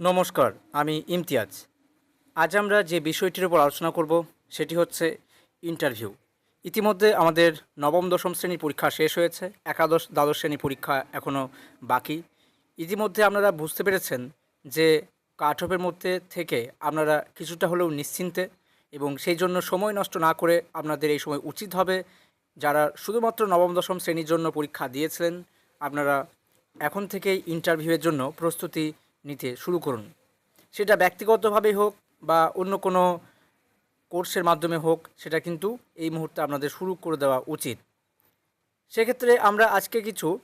নমস্কার, আমি ইমতিয়াজ। আজ আমরা যে বিষয়টির উপর আলোচনা করব সেটি হচ্ছে ইন্টারভিউ। ইতিমধ্যে আমাদের নবম, দশম শ্রেণির পরীক্ষা শেষ হয়েছে, একাদশ, দ্বাদশ শ্রেণি পরীক্ষা এখনও বাকি। ইতিমধ্যে আপনারা বুঝতে পেরেছেন যে কাট অফের মধ্যে থেকে আপনারা কিছুটা হলেও নিশ্চিন্তে এবং সেই জন্য সময় নষ্ট না করে আপনাদের এই সময় উচিত হবে। যারা শুধুমাত্র নবম, দশম শ্রেণির জন্য পরীক্ষা দিয়েছিলেন, আপনারা এখন থেকেই ইন্টারভিউয়ের জন্য প্রস্তুতি নিতে শুরু করুন। সেটা ব্যক্তিগতভাবে হোক বা অন্য কোনো কোর্সের মাধ্যমে হোক, সেটা কিন্তু এই মুহূর্তে আপনাদের শুরু করে দেওয়া উচিত। সেক্ষেত্রে আমরা আজকে কিছু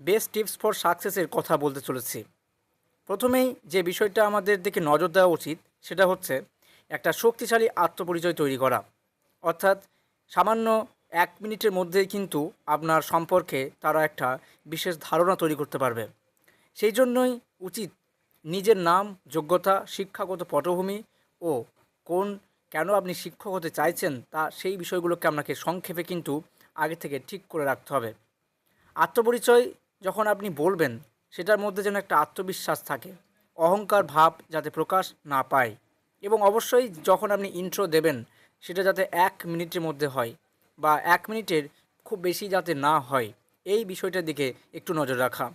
বেস্ট টিপস ফর সাকসেসের কথা বলতে চলেছি। প্রথমেই যে বিষয়টা আমাদের দিকে নজর দেওয়া উচিত, সেটা হচ্ছে একটা শক্তিশালী আত্মপরিচয় তৈরি করা। অর্থাৎ সামান্য এক মিনিটের মধ্যেই কিন্তু আপনার সম্পর্কে তারা একটা বিশেষ ধারণা তৈরি করতে পারবে। সেই জন্যই উচিত নিজের নাম, যোগ্যতা, শিক্ষাগত পটভূমি ও কোন, কেন আপনি শিক্ষক হতে চাইছেন তা সেই বিষয়গুলোকে আপনাকে সংক্ষেপে কিন্তু আগে থেকে ঠিক করে রাখতে হবে। আত্মপরিচয় যখন আপনি বলবেন, সেটার মধ্যে যেন একটা আত্মবিশ্বাস থাকে, অহংকার ভাব যাতে প্রকাশ না পায় এবং অবশ্যই যখন আপনি ইন্ট্রো দেবেন, সেটা যাতে এক মিনিটের মধ্যে হয় বা এক মিনিটের খুব বেশি যাতে না হয়, এই বিষয়টার দিকে একটু নজর রাখা।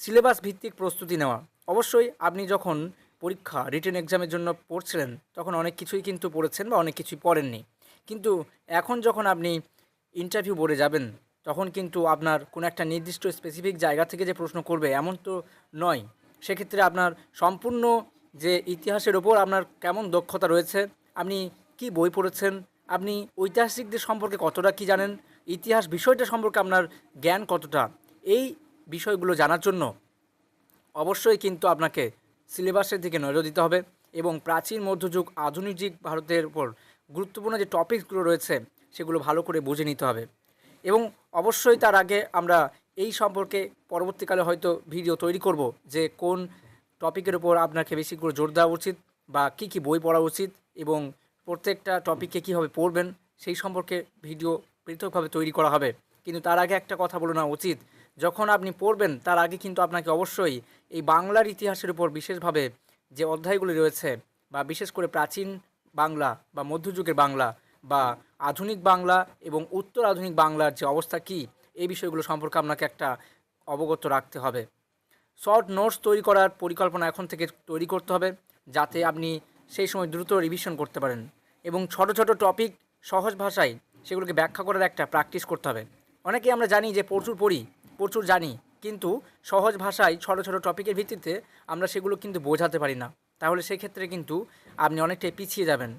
সিলেবাস ভিত্তিক প্রস্তুতি নেওয়া। অবশ্যই আপনি যখন পরীক্ষা রিটেন এক্সামের জন্য পড়ছিলেন, তখন অনেক কিছুই কিন্তু পড়েছেন বা অনেক কিছুই পড়েননি। কিন্তু এখন যখন আপনি ইন্টারভিউ বোর্ডে যাবেন, তখন কিন্তু আপনার কোনো একটা নির্দিষ্ট স্পেসিফিক জায়গা থেকে যে প্রশ্ন করবে, এমন তো নয়। সেক্ষেত্রে আপনার সম্পূর্ণ যে ইতিহাসের ওপর আপনার কেমন দক্ষতা রয়েছে, আপনি কি বই পড়েছেন, আপনি ঐতিহাসিকদের সম্পর্কে কতটা কি জানেন, ইতিহাস বিষয়টা সম্পর্কে আপনার জ্ঞান কতটা, এই বিষয়গুলো জানার জন্য অবশ্যই কিন্তু আপনাকে সিলেবাসের দিকে নজর দিতে হবে এবং প্রাচীন, মধ্যযুগ, আধুনিক যুগ ভারতের উপর গুরুত্বপূর্ণ যে টপিকসগুলো রয়েছে সেগুলো ভালো করে বুঝে নিতে হবে। এবং অবশ্যই তার আগে আমরা এই সম্পর্কে পরবর্তীকালে হয়তো ভিডিও তৈরি করব যে কোন টপিকের উপর আপনাকে বেশি করে জোর দেওয়া উচিত বা কী কী বই পড়া উচিত এবং প্রত্যেকটা টপিককে কীভাবে পড়বেন সেই সম্পর্কে ভিডিও পৃথকভাবে তৈরি করা হবে। কিন্তু তার আগে একটা কথা বলে নেওয়া উচিত যখন আপনি পড়বেন, তার আগে কিন্তু আপনাকে অবশ্যই এই বাংলার ইতিহাসের উপর বিশেষভাবে যে অধ্যায়গুলি রয়েছে বা বিশেষ করে প্রাচীন বাংলা বা মধ্যযুগের বাংলা বা আধুনিক বাংলা এবং উত্তর আধুনিক বাংলার যে অবস্থা কী, এই বিষয়গুলো সম্পর্কে আপনাকে একটা অবগত রাখতে হবে। শর্ট নোটস তৈরি করার পরিকল্পনা এখন থেকে তৈরি করতে হবে, যাতে আপনি সেই সময় দ্রুত রিভিশন করতে পারেন এবং ছোট ছোট টপিক সহজ ভাষায় সেগুলোকে ব্যাখ্যা করার একটা প্র্যাকটিস করতে হবে। অনেকেই আমরা জানি যে প্রচুর পড়ি প্রচুর জানি, কিন্তু সহজ ভাষায় ছোট ছোট টপিকের ভিত্তিতে আমরা সেগুলো কিন্তু বোঝাতে পারি না। তাহলে সেক্ষেত্রে কিন্তু আপনি অনেকটাই পিছিয়ে যাবেন।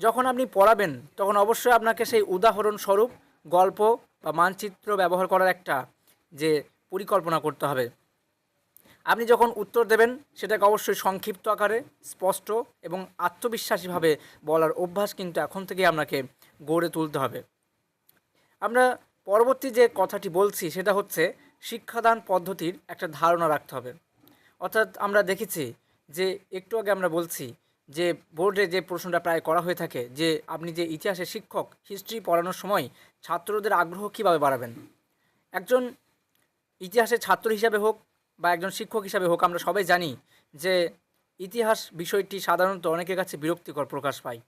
যখন আপনি পড়াবেন, তখন অবশ্যই আপনাকে সেই উদাহরণস্বরূপ গল্প বা মানচিত্র ব্যবহার করার একটা যে পরিকল্পনা করতে হবে। আপনি যখন উত্তর দেবেন, সেটাকে অবশ্যই সংক্ষিপ্ত আকারে, স্পষ্ট এবং আত্মবিশ্বাসীভাবে বলার অভ্যাস কিন্তু এখন থেকে আপনাকে গড়ে তুলতে হবে। আমরা পরবর্তী যে কথাটি বলছি, সেটা হচ্ছে শিক্ষাদান পদ্ধতির একটা ধারণা রাখতে হবে। অর্থাৎ আমরা দেখেছি যে একটু আগে আমরা বলছি যে বোর্ডে যে প্রশ্নটা প্রায় করা হয়ে থাকে যে আপনি যে ইতিহাসের শিক্ষক, হিস্ট্রি পড়ানোর সময় ছাত্রদের আগ্রহ কীভাবে বাড়াবেন? একজন ইতিহাসের ছাত্র হিসাবে হোক বা একজন শিক্ষক হিসাবে হোক, আমরা সবাই জানি যে ইতিহাস বিষয়টি সাধারণত অনেকের কাছে বিরক্তিকর প্রকাশ পায়।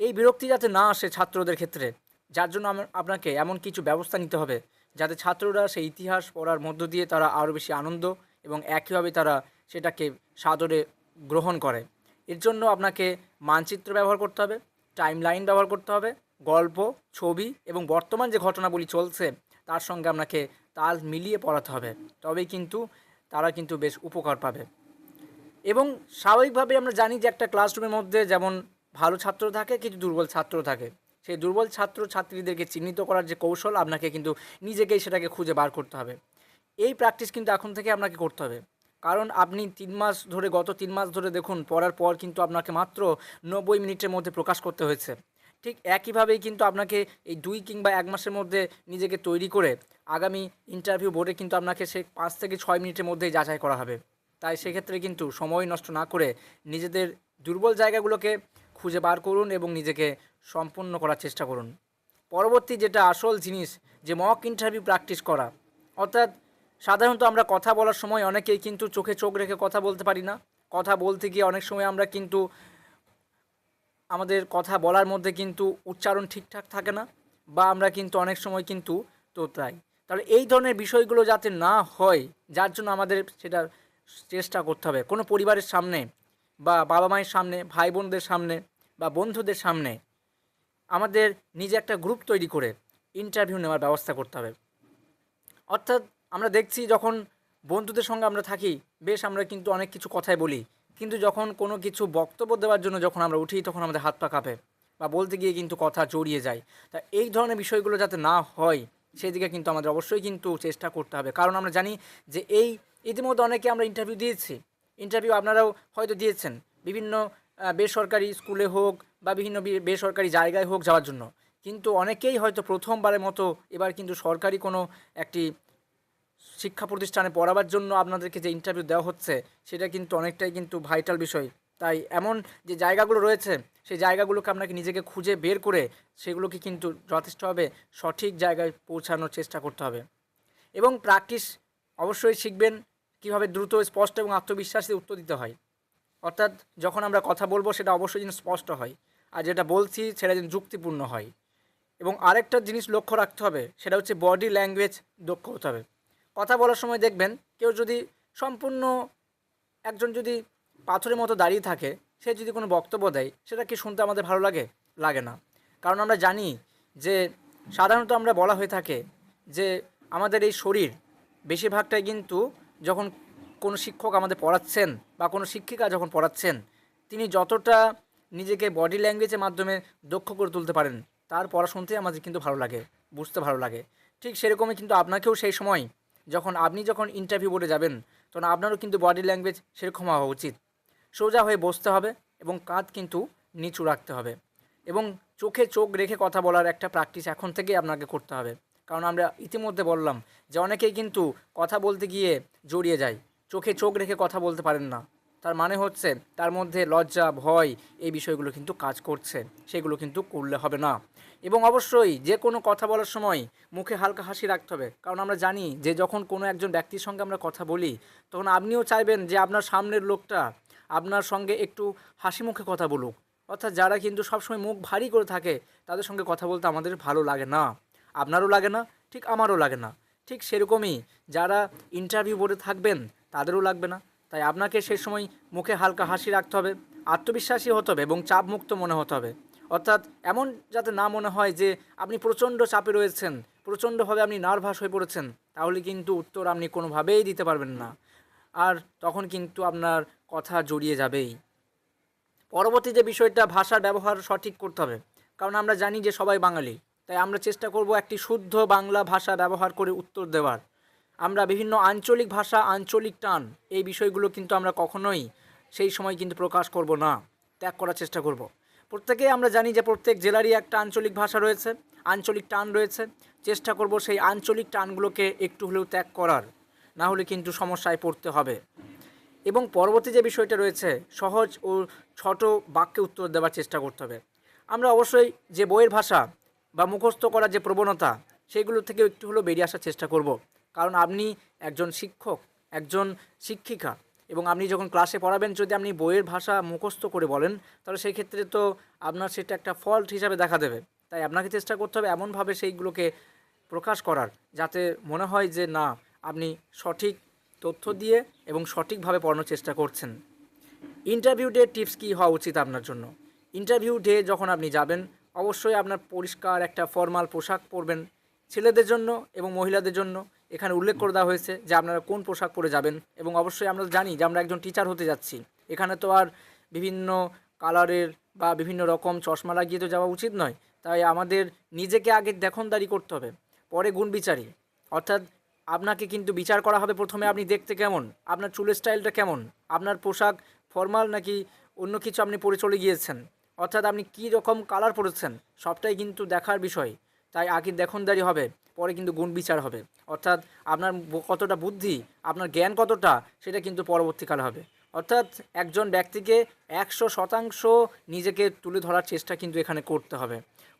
এই বিরক্তি যাতে না আসে ছাত্রদের ক্ষেত্রে যার জন্য আপনাকে এমন কিছু ব্যবস্থা নিতে হবে যাতে ছাত্ররা সেই ইতিহাস পড়ার মধ্য দিয়ে তারা আরও বেশি আনন্দ এবং একইভাবে তারা সেটাকে সাদরে গ্রহণ করে। এর জন্য আপনাকে মানচিত্র ব্যবহার করতে হবে টাইম লাইন ব্যবহার করতে হবে, গল্প, ছবি এবং বর্তমান যে ঘটনাবলী চলছে তার সঙ্গে আপনাকে তাল মিলিয়ে পড়াতে হবে। তবেই কিন্তু তারা কিন্তু বেশ উপকার পাবে। এবং স্বাভাবিকভাবে আমরা জানি যে একটা ক্লাসরুমের মধ্যে যেমন ভালো ছাত্র থাকে কিছু দুর্বল ছাত্র থাকে। সেই দুর্বল ছাত্র ছাত্রীদেরকে চিহ্নিত করার যে কৌশল, আপনাকে কিন্তু নিজেকেই সেটাকে খুঁজে বার করতে হবে। এই প্র্যাকটিস কিন্তু এখন থেকে আপনাকে করতে হবে। কারণ আপনি তিন মাস ধরে, গত তিন মাস ধরে দেখুন, পড়ার পর কিন্তু আপনাকে মাত্র নব্বই মিনিটের মধ্যে প্রকাশ করতে হয়েছে। ঠিক একইভাবেই কিন্তু আপনাকে এই দুই কিংবা এক মাসের মধ্যে নিজেকে তৈরি করে আগামী ইন্টারভিউ বোর্ডে কিন্তু আপনাকে সে পাঁচ থেকে ছয় মিনিটের মধ্যেই যাচাই করা হবে। তাই সেক্ষেত্রে কিন্তু সময় নষ্ট না করে নিজেদের দুর্বল জায়গাগুলোকে খুঁজে বার করুন এবং নিজেকে সম্পূর্ণ করার চেষ্টা করুন। পরবর্তী যেটা আসল জিনিস, যে মক ইন্টারভিউ প্র্যাকটিস করা। অর্থাৎ সাধারণত আমরা কথা বলার সময় অনেকেই কিন্তু চোখে চোখ রেখে কথা বলতে পারি না। কথা বলতে গিয়ে অনেক সময় আমরা কিন্তু আমাদের কথা বলার মধ্যে কিন্তু উচ্চারণ ঠিকঠাক থাকে না বা আমরা কিন্তু অনেক সময় কিন্তু তোতরাই। তাহলে এই ধরনের বিষয়গুলো যাতে না হয়, যার জন্য আমাদের সেটা চেষ্টা করতে হবে। কোনো পরিবারের সামনে বা বাবা মায়ের সামনে, ভাই বোনদের সামনে বা বন্ধুদের সামনে আমাদের নিজে একটা গ্রুপ তৈরি করে ইন্টারভিউ নেওয়ার ব্যবস্থা করতে হবে। অর্থাৎ আমরা দেখছি যখন বন্ধুদের সঙ্গে আমরা থাকি, বেশ আমরা কিন্তু অনেক কিছু কথাই বলি। কিন্তু যখন কোনো কিছু বক্তব্য দেওয়ার জন্য যখন আমরা উঠি, তখন আমাদের হাত পা কাঁপে বা বলতে গিয়ে কিন্তু কথা জড়িয়ে যায়। তা এই ধরনের বিষয়গুলো যাতে না হয়, সেদিকে কিন্তু আমাদের অবশ্যই কিন্তু চেষ্টা করতে হবে। কারণ আমরা জানি যে এই, ইতিমধ্যে অনেকে আমরা ইন্টারভিউ দিয়েছি। ইন্টারভিউ আপনারাও হয়তো দিয়েছেন। বিভিন্ন বেসরকারি স্কুলে হোক বা বিভিন্ন বেসরকারি জায়গায় হোক যাওয়ার জন্য। কিন্তু অনেকেই হয়তো প্রথমবারের মতো এবার কিন্তু সরকারি কোনো একটি শিক্ষা প্রতিষ্ঠানে পড়াবার জন্য আপনাদেরকে যে ইন্টারভিউ দেওয়া হচ্ছে, সেটা কিন্তু অনেকটাই কিন্তু ভাইটাল বিষয়। তাই এমন যে জায়গাগুলো রয়েছে সেই জায়গাগুলোকে আপনাকে নিজেকে খুঁজে বের করে সেগুলোকে কিন্তু যথেষ্টভাবে সঠিক জায়গায় পৌঁছানোর চেষ্টা করতে হবে। এবং প্র্যাকটিস অবশ্যই শিখবেন। কীভাবে দ্রুত, স্পষ্ট এবং আত্মবিশ্বাসী উত্তর দিতে হয়। অর্থাৎ যখন আমরা কথা বলব, সেটা অবশ্যই যেন স্পষ্ট হয়। আর যেটা বলছি, সেটা যেন যুক্তিপূর্ণ হয়। এবং আরেকটা জিনিস লক্ষ্য রাখতে হবে, সেটা হচ্ছে বডি ল্যাঙ্গুয়েজ দক্ষ হতে হবে। কথা বলার সময় দেখবেন, কেউ যদি সম্পূর্ণ একজন যদি পাথরের মতো দাঁড়িয়ে থাকে, সে যদি কোনো বক্তব্য দেয়, সেটা কি শুনতে আমাদের ভালো লাগে? লাগে না। কারণ আমরা জানি যে, সাধারণত আমরা বলা হয়ে থাকে যে, আমাদের এই শরীর বেশিরভাগটাই কিন্তু যখন কোনো শিক্ষক আমাদের পড়াচ্ছেন বা কোনো শিক্ষিকা যখন পড়াচ্ছেন, তিনি যতটা নিজেকে বডি ল্যাঙ্গুয়েজের মাধ্যমে দক্ষ করে তুলতে পারেন, তার পড়া শুনতেই আমাদের কিন্তু ভালো লাগে, বুঝতে ভালো লাগে। ঠিক সেরকমই কিন্তু আপনাকেও সেই সময় যখন আপনি যখন ইন্টারভিউ বোর্ডে যাবেন, তখন আপনারও কিন্তু বডি ল্যাঙ্গুয়েজ সেরকম হওয়া উচিত। সোজা হয়ে বসতে হবে এবং কাঁধ কিন্তু নিচু রাখতে হবে এবং চোখে চোখ রেখে কথা বলার একটা প্র্যাকটিস এখন থেকেই আপনাকে করতে হবে। কারণ আমরা ইতিমধ্যে বললাম যে অনেকেই কিন্তু কথা বলতে গিয়ে জড়িয়ে যায়। চোখে চোখ রেখে কথা বলতে পারেন না। তার মানে হচ্ছে তার মধ্যে লজ্জা, ভয় এই বিষয়গুলো কিন্তু কাজ করছে। সেগুলো কিন্তু করলে হবে না। এবং অবশ্যই যে কোনো কথা বলার সময় মুখে হালকা হাসি রাখতে হবে। কারণ আমরা জানি যে যখন কোনো একজন ব্যক্তির সঙ্গে আমরা কথা বলি, তখন আপনিও চাইবেন যে আপনার সামনের লোকটা আপনার সঙ্গে একটু হাসি মুখে কথা বলুক। অর্থাৎ যারা কিন্তু সবসময় মুখ ভারী করে থাকে, তাদের সঙ্গে কথা বলতে আমাদের ভালো লাগে না। আপনারও লাগে না, ঠিক আমারও লাগে না। ঠিক সেরকমই যারা ইন্টারভিউ বোর্ডে থাকবেন, তাদেরও লাগবে না। তাই আপনাকে সেই সময় মুখে হালকা হাসি রাখতে হবে, আত্মবিশ্বাসী হতে হবে এবং চাপমুক্ত মনে হতে হবে। অর্থাৎ এমন যাতে না মনে হয় যে আপনি প্রচণ্ড চাপে রয়েছেন, প্রচণ্ডভাবে আপনি নার্ভাস হয়ে পড়েছেন, তাহলে কিন্তু উত্তর আপনি কোনোভাবেই দিতে পারবেন না। আর তখন কিন্তু আপনার কথা জড়িয়ে যাবেই। পরবর্তী যে বিষয়টা ভাষার ব্যবহার সঠিক করতে হবে, কারণ আমরা জানি যে সবাই বাঙালি। তাই আমরা চেষ্টা করব একটি শুদ্ধ বাংলা ভাষা ব্যবহার করে উত্তর দেওয়ার। আমরা বিভিন্ন আঞ্চলিক ভাষা, আঞ্চলিক টান, এই বিষয়গুলো কিন্তু আমরা কখনোই সেই সময় কিন্তু প্রকাশ করব না, ত্যাগ করার চেষ্টা করব। প্রত্যেকেই আমরা জানি যে প্রত্যেক জেলারই একটা আঞ্চলিক ভাষা রয়েছে, আঞ্চলিক টান রয়েছে। চেষ্টা করব সেই আঞ্চলিক টানগুলোকে একটু হলেও ত্যাগ করার, না হলে কিন্তু সমস্যায় পড়তে হবে। এবং পরবর্তী যে বিষয়টা রয়েছে, সহজ ও ছোট বাক্যে উত্তর দেওয়ার চেষ্টা করতে হবে। আমরা অবশ্যই যে বইয়ের ভাষা বা মুখস্থ করার যে প্রবণতা, সেগুলো থেকে একটু হলেও বেরিয়ে আসার চেষ্টা করব। কারণ আপনি একজন শিক্ষক, একজন শিক্ষিকা এবং আপনি যখন ক্লাসে পড়াবেন, যদি আপনি বইয়ের ভাষা মুখস্থ করে বলেন, তাহলে সেই ক্ষেত্রে তো আপনার সেটা একটা ফল্ট হিসাবে দেখা দেবে। তাই আপনাকে চেষ্টা করতে হবে এমনভাবে সেইগুলোকে প্রকাশ করার, যাতে মনে হয় যে না, আপনি সঠিক তথ্য দিয়ে এবং সঠিকভাবে পড়ানোর চেষ্টা করছেন। ইন্টারভিউ ডে টিপস কী হওয়া উচিত আপনার জন্য? ইন্টারভিউ ডে যখন আপনি যাবেন অবশ্যই আপনার পরিষ্কার একটা ফর্মাল পোশাক পরবেন ছেলেদের জন্য এবং মহিলাদের জন্য। এখানে উল্লেখ করে দেওয়া হয়েছে যে আপনারা কোন পোশাক পরে যাবেন এবং অবশ্যই আমরা জানি যে আমরা একজন টিচার হতে যাচ্ছি। এখানে তো আর বিভিন্ন কালারের বা বিভিন্ন রকম চশমা লাগিয়ে তো যাওয়া উচিত নয়। তাই আমাদের নিজেকে আগে দেখনদারি করতে হবে, পরে গুণ বিচারি। অর্থাৎ আপনাকে কিন্তু বিচার করা হবে প্রথমে আপনি দেখতে কেমন, আপনার চুলের স্টাইলটা কেমন, আপনার পোশাক ফর্মাল নাকি অন্য কিছু আপনি পরে চলে গিয়েছেন। অর্থাৎ আপনি কী রকম কালার পরেছেন, সবটাই কিন্তু দেখার বিষয়। তাই আগে দেখনদারি হবে, পরে কিন্তু গুণ বিচার হবে। অর্থাৎ আপনার কতটা বুদ্ধি, আপনার জ্ঞান কতটা, সেটা কিন্তু পরবর্তীকালে হবে। অর্থাৎ একজন ব্যক্তিকে একশো শতাংশ নিজেকে তুলে ধরার চেষ্টা কিন্তু এখানে করতে হবে।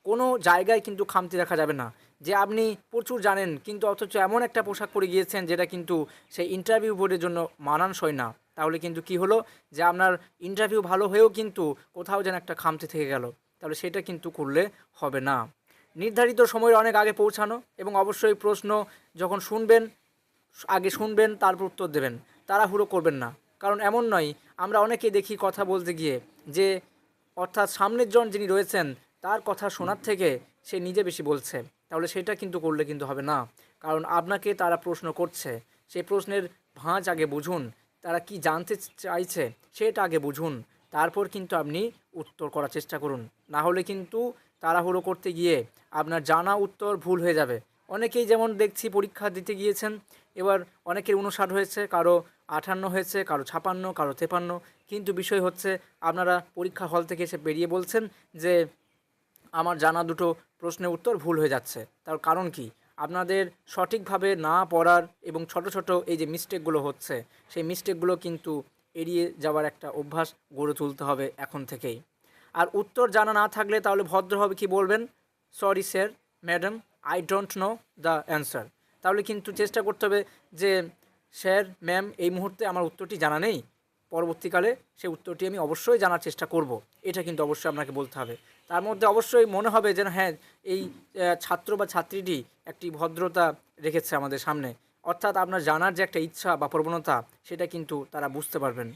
কোনো জায়গায় কিন্তু খামতি রাখা যাবে না। যে আপনি প্রচুর জানেন, কিন্তু অথচ এমন একটা পোশাক পরে গিয়েছেন, যেটা কিন্তু সেই ইন্টারভিউ বোর্ডের জন্য মানানসই না। তাহলে কিন্তু কি হলো? যে আপনার ইন্টারভিউ ভালো হয়েও কিন্তু কোথাও যেন একটা খামতি থেকে গেল। তাহলে সেটা কিন্তু করলে হবে না। নির্ধারিত সময়ের অনেক আগে পৌঁছানো এবং অবশ্যই প্রশ্ন যখন শুনবেন, আগে শুনবেন, তারপর উত্তর দেবেন। তাড়াহুড়ো করবেন না। কারণ এমন নয়, আমরা অনেকে দেখি কথা বলতে গিয়ে যে, অর্থাৎ সামনের জন যিনি রয়েছেন, তার কথা শোনার থেকে সে নিজে বেশি বলছে। তাহলে সেটা কিন্তু করলে কিন্তু হবে না। কারণ আপনাকে তারা প্রশ্ন করছে। সেই প্রশ্নের ভাঁজ আগে বুঝুন। তারা কি জানতে চাইছে সেটা আগে বুঝুন। তারপর কিন্তু আপনি উত্তর করার চেষ্টা করুন। না হলে কিন্তু তাড়াহুড়ো করতে গিয়ে আপনার জানা উত্তর ভুল হয়ে যাবে। অনেকেই যেমন দেখছি পরীক্ষা দিতে গিয়েছেন, এবার অনেকের উনষাট হয়েছে, কারও আটান্ন হয়েছে, কারও ছাপান্ন, কারও তেপান্ন। কিন্তু বিষয় হচ্ছে আপনারা পরীক্ষা হল থেকে এসে বেরিয়ে বলছেন যে, আমার জানা দুটো প্রশ্নের উত্তর ভুল হয়ে যাচ্ছে। তার কারণ কি? আপনাদের সঠিকভাবে না পড়ার এবং ছোট ছোট এই যে মিস্টেকগুলো হচ্ছে, সেই মিস্টেকগুলো কিন্তু এড়িয়ে যাওয়ার একটা অভ্যাস গড়ে তুলতে হবে এখন থেকেই। আর উত্তর জানা না থাকলে তাহলে ভদ্রভাবে কি বলবেন? Sorry sir madam I don't know the answer তাহলে কিন্তু চেষ্টা করতে হবে যে স্যার ম্যাম এই মুহূর্তে আমার উত্তরটি জানা নেই। পরবর্তীকালে সেই উত্তরটি আমি অবশ্যই জানার চেষ্টা করব। এটা কিন্তু অবশ্যই আপনাকে বলতে হবে। তার মধ্যে অবশ্যই মনে হবে যেন হ্যাঁ এই ছাত্র বা ছাত্রীটি একটি ভদ্রতা রেখেছে আমাদের সামনে। অর্থাৎ আপনার জানার যে একটা ইচ্ছা বা প্রবণতা, সেটা কিন্তু তারা বুঝতে পারবেন।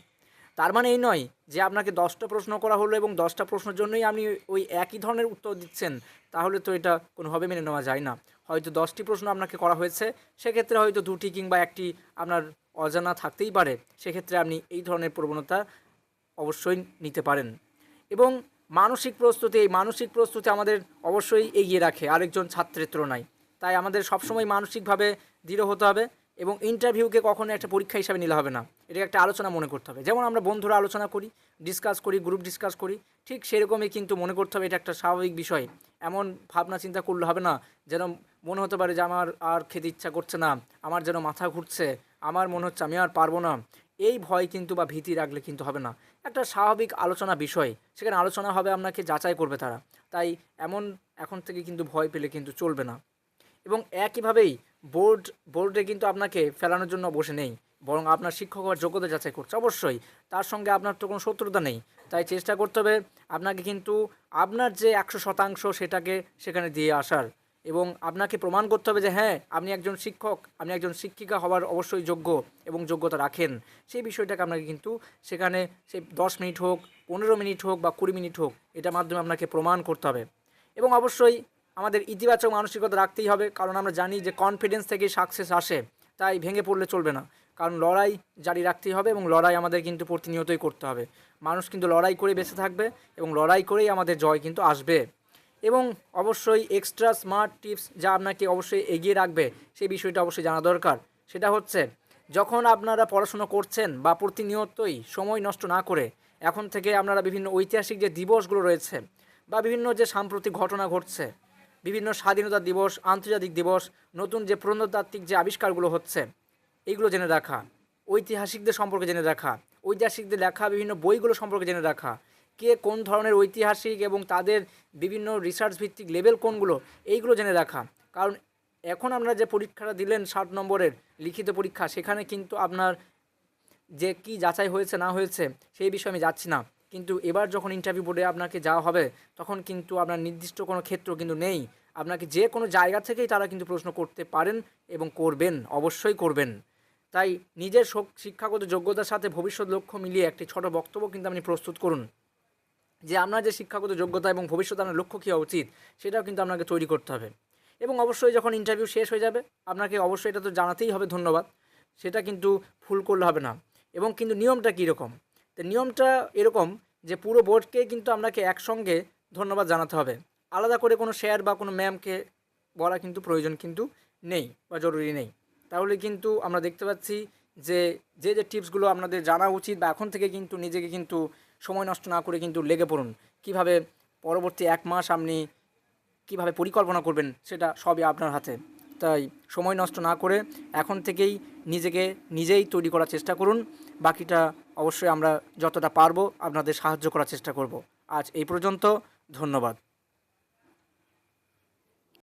তার মানে এই নয় যে আপনাকে দশটা প্রশ্ন করা হলো এবং দশটা প্রশ্নের জন্যই আপনি ওই একই ধরনের উত্তর দিচ্ছেন, তাহলে তো এটা কোনোভাবে মেনে নেওয়া যায় না। হয়তো দশটি প্রশ্ন আপনাকে করা হয়েছে, সেক্ষেত্রে হয়তো দুটি কিংবা একটি আপনার অজানা থাকতেই পারে। সেক্ষেত্রে আপনি এই ধরনের প্রবণতা অবশ্যই নিতে পারেন। এবং মানসিক প্রস্তুতি, এই মানসিক প্রস্তুতি আমাদের অবশ্যই এগিয়ে রাখে। আরেকজন ছাত্রের তুলনায়। তাই আমাদের সবসময় মানসিকভাবে দৃঢ় হতে হবে এবং ইন্টারভিউকে কখনো একটা পরীক্ষা হিসাবে নিলে হবে না। এটাকে একটা আলোচনা মনে করতে হবে। যেমন আমরা বন্ধুরা আলোচনা করি ডিসকাস করি গ্রুপ ডিসকাস করি, ঠিক সেরকমই কিন্তু মনে করতে হবে এটা একটা স্বাভাবিক বিষয়। এমন ভাবনা চিন্তা করলে হবে না, যেন মনে হতে পারে যে আমার আর খেতে ইচ্ছা করছে না, আমার যেন মাথা ঘুরছে, আমার মনে হচ্ছে আমি আর পারব না। এই ভয় কিন্তু বা ভীতি রাখলে কিন্তু হবে না। একটা স্বাভাবিক আলোচনা বিষয়, সেখানে আলোচনা হবে আপনাকে যাচাই করবে তারা। তাই এমন এখন থেকে কিন্তু ভয় পেলে কিন্তু চলবে না। এবং একইভাবেই বোর্ড, বোর্ডে কিন্তু আপনাকে ফেলানোর জন্য বসে নেই। বরং আপনার শিক্ষক হওয়ার যোগ্যতা যাচাই করছে। অবশ্যই, তার সঙ্গে আপনার তো কোনো শত্রুতা নেই। তাই চেষ্টা করতে হবে আপনাকে কিন্তু আপনার যে একশো শতাংশ সেটাকে সেখানে দিয়ে আসার। এবং আপনাকে প্রমাণ করতে হবে যে হ্যাঁ আপনি একজন শিক্ষক, আপনি একজন শিক্ষিকা হওয়ার অবশ্যই যোগ্য এবং যোগ্যতা রাখেন। সেই বিষয়টাকে আপনাকে কিন্তু সেখানে সেই দশ মিনিট হোক, পনেরো মিনিট হোক বা কুড়ি মিনিট হোক, এটার মাধ্যমে আপনাকে প্রমাণ করতে হবে। এবং অবশ্যই আমাদের ইতিবাচক মানসিকতা রাখতেই হবে, কারণ আমরা জানি যে কনফিডেন্স থেকে সাকসেস আসে, তাই ভেঙে পড়লে চলবে না। কারণ লড়াই জারি রাখতেই হবে এবং লড়াই আমাদের কিন্তু প্রতিনিয়তই করতে হবে। মানুষ কিন্তু লড়াই করে বেঁচে থাকবে এবং লড়াই করেই আমাদের জয় কিন্তু আসবে। এবং অবশ্যই এক্সট্রা স্মার্ট টিপস যা আপনাকে অবশ্যই এগিয়ে রাখবে, সেই বিষয়টা অবশ্যই জানা দরকার। সেটা হচ্ছে, যখন আপনারা পড়াশুনো করছেন বা প্রতিনিয়তই সময় নষ্ট না করে, এখন থেকে আপনারা বিভিন্ন ঐতিহাসিক যে দিবসগুলো রয়েছে বা বিভিন্ন যে সাম্প্রতিক ঘটনা ঘটছে বিভিন্ন স্বাধীনতা দিবস, আন্তর্জাতিক দিবস, নতুন যে প্রত্নতাত্ত্বিক যে আবিষ্কারগুলো হচ্ছে এইগুলো জেনে রাখা, ঐতিহাসিকদের সম্পর্কে জেনে রাখা, ঐতিহাসিকদের লেখা, বিভিন্ন বইগুলো সম্পর্কে জেনে রাখা, কে কোন ধরনের ঐতিহাসিক এবং তাদের বিভিন্ন রিসার্চ ভিত্তিক লেভেল কোনগুলো, এইগুলো জেনে রাখা। কারণ এখন আপনারা যে পরীক্ষাটা দিলেন ষাট নম্বরের লিখিত পরীক্ষা, সেখানে কিন্তু আপনার যে কি যাচাই হয়েছে, না হয়েছে, সেই বিষয়ে আমি যাচ্ছি না। কিন্তু এবার যখন ইন্টারভিউ বোর্ডে আপনাকে যাওয়া হবে, তখন কিন্তু আপনার নির্দিষ্ট কোনো ক্ষেত্র কিন্তু নেই। আপনাকে যে কোনো জায়গা থেকেই তারা কিন্তু প্রশ্ন করতে পারেন এবং করবেন, অবশ্যই করবেন। তাই নিজের শিক্ষাগত যোগ্যতার সাথে ভবিষ্যৎ লক্ষ্য মিলিয়ে একটি ছোট বক্তব্য কিন্তু আপনি প্রস্তুত করুন। যে আপনার যে শিক্ষাগত যোগ্যতা এবং ভবিষ্যতে আপনার লক্ষ্য কী হওয়া উচিত, সেটাও কিন্তু আপনাকে তৈরি করতে হবে। এবং অবশ্যই যখন ইন্টারভিউ শেষ হয়ে যাবে, আপনাকে অবশ্যই এটা তো জানাতেই হবে ধন্যবাদ, সেটা কিন্তু ফুল করলে হবে না। এবং কিন্তু নিয়মটা কীরকম? নিয়মটা এরকম যে পুরো বোর্ডকে কিন্তু আপনাকে একসঙ্গে ধন্যবাদ জানাতে হবে। আলাদা করে কোনো স্যার বা কোনো ম্যামকে বলা কিন্তু প্রয়োজন কিন্তু নেই বা জরুরি নেই। তাহলে কিন্তু আমরা দেখতে পাচ্ছি যে যে যে টিপসগুলো আপনাদের জানা উচিত বা এখন থেকে কিন্তু নিজেকে কিন্তু সময় নষ্ট না করে কিন্তু লেগে পড়ুন। কীভাবে পরবর্তী এক মাস আপনি কীভাবে পরিকল্পনা করবেন সেটা সবই আপনার হাতে। তাই সময় নষ্ট না করে এখন থেকেই নিজেকে নিজেই তৈরি করার চেষ্টা করুন। বাকিটা অবশ্যই আমরা যতটা পারব আপনাদের সাহায্য করার চেষ্টা করব। আজ এই পর্যন্ত ধন্যবাদ।